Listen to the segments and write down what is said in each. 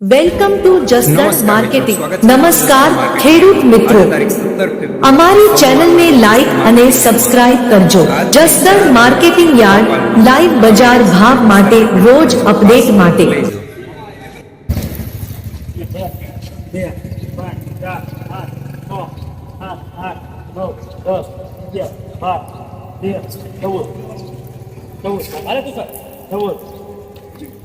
Welcome to Jasdan નમસ્કાર marketing મિત્રો, સ્વાગત છે નમસ્કાર માર્કેટિંગ. ખેડૂત મિત્રો આજે તારીખ 17 ફેબ્રુઆરી. અમારી ચેનલને લાઈક અને સબસ્ક્રાઇબ કરજો જસદણ માર્કેટિંગ યાર્ડ લાઈવ બજાર ભાવ માટે રોજ અપડેટ માટે લઈ જાઓ. બે પાંચ ચાર આઠ છ સાત આઠ નવ દસ અગિયાર બાર તેર ચૌદ ચૌદ અરે તું સર ચૌદ સંજય અગિયાર અરે સંજ્યા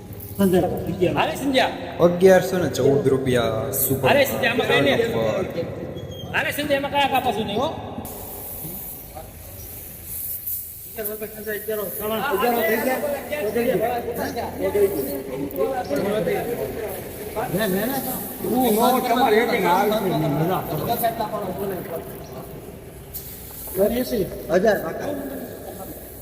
અગિયારસો ને ચૌદ રૂપિયા સુપર અરે સંજય આમાં કઈ નહીં. અરે સંજય એમાં કયા કાપાશું નહીં હો? પાણી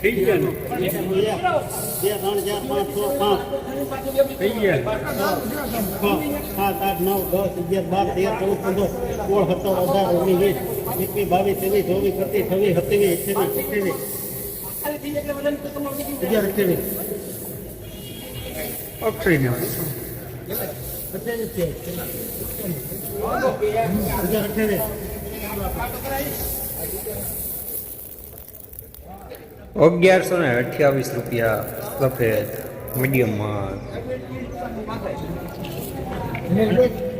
થઈ ગયા બે ત્રણ સાત નવ દસ અગિયાર તેર ચૌદ પંદર સોળ સત્તર અઢાર ઓગણીસ વીસ એકવીસ અગિયારસો ને અઠ્યાવીસ રૂપિયા સફેદ મીડિયમ માલ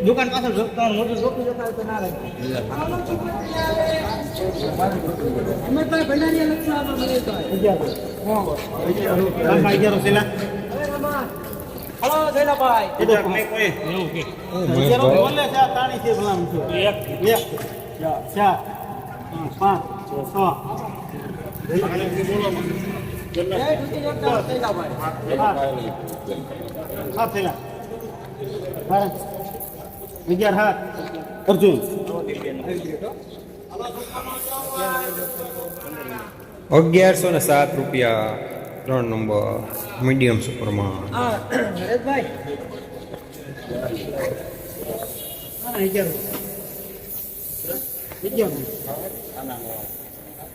દુકાન પાછળ પાંચ છ અગિયાર હાથ અર્જુન અગિયારસો ને સાત રૂપિયા ત્રણ નંબર મીડિયમ સુપરમાં અગિયાર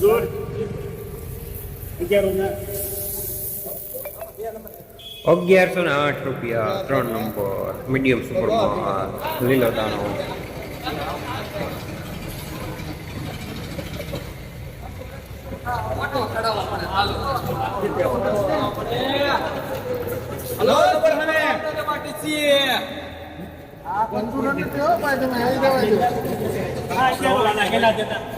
અગિયાર અગિયારસો ને આઠ રૂપિયા ત્રણ નંબર મીડિયમ સુપર લીલો દાણો. આ અગિયાર વાળા ગેલા જતા હાથ છે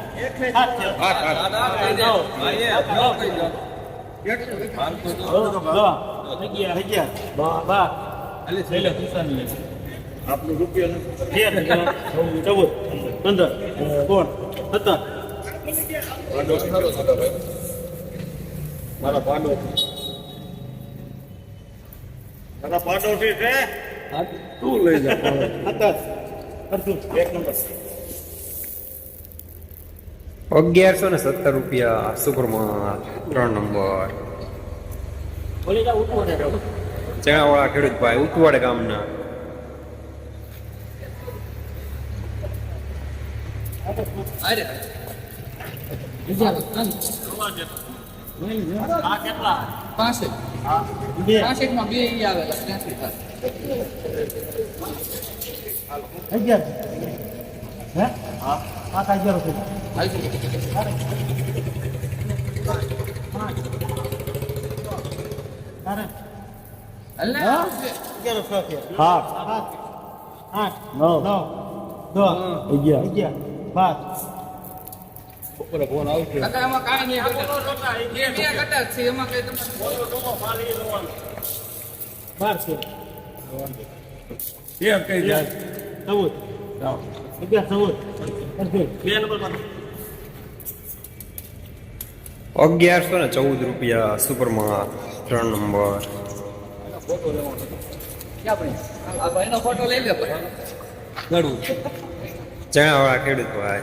આપણું રૂપિયા ચૌદ પંદર સોળ સત્તર મારા પાડો મારા પાડો છે તું લઈ જા સત્તર અર્જુન એક નંબર અગિયારસો ને સત્તર રૂપિયા સુપર ત્રણ નંબર. ચણાવાળા ખેડૂત ભાઈ ઉતવાડ ગામના. અગિયાર. હા? પાંચ છે. છ છે સાત સાત આઠ નવ. નવ દસ અગિયાર. અગિયાર બાર. કાકા એમાં કાંઈ નહીં. એ બે જ છે એમાં કઈ તમારે બારસો એમ કઈ જાય. ચૌદ. અગિયાર ચૌદ અર્જુન બે નંબર અગિયારસો ને ચૌદ રૂપિયા સુપરમાં ત્રણ નંબર. આ ખેડૂત ભાઈ.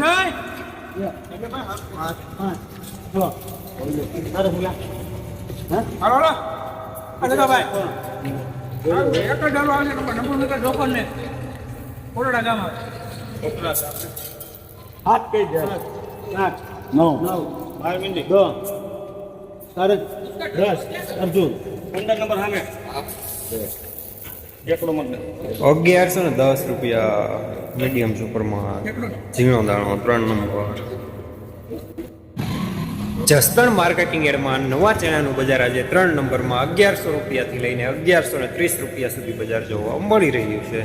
લઈ લે ભાઈ ગળું ચણાવાળા આવે ભાઈ અગિયાર રૂપિયા પાંચ પાંચ છ તારે બોલા હા આઠ કઈ જાય? આઠ નવ નવ બાર મિનિટ દસ તારે દસ અર્જુન. પંદર નંબર સામે અગિયારસો ને દસ રૂપિયા મીડિયમ સુપરમાં ઝીણો દાણો ત્રણ નંબર. જસદણ માર્કેટિંગ એરમાં નવા ચણાનું બજાર આજે ત્રણ નંબરમાં અગિયારસો રૂપિયાથી લઈને અગિયારસો ને ત્રીસ રૂપિયા સુધી બજાર જોવા મળી રહ્યું છે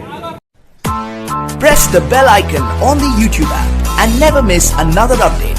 press the bell icon on the YouTube app and never miss another update.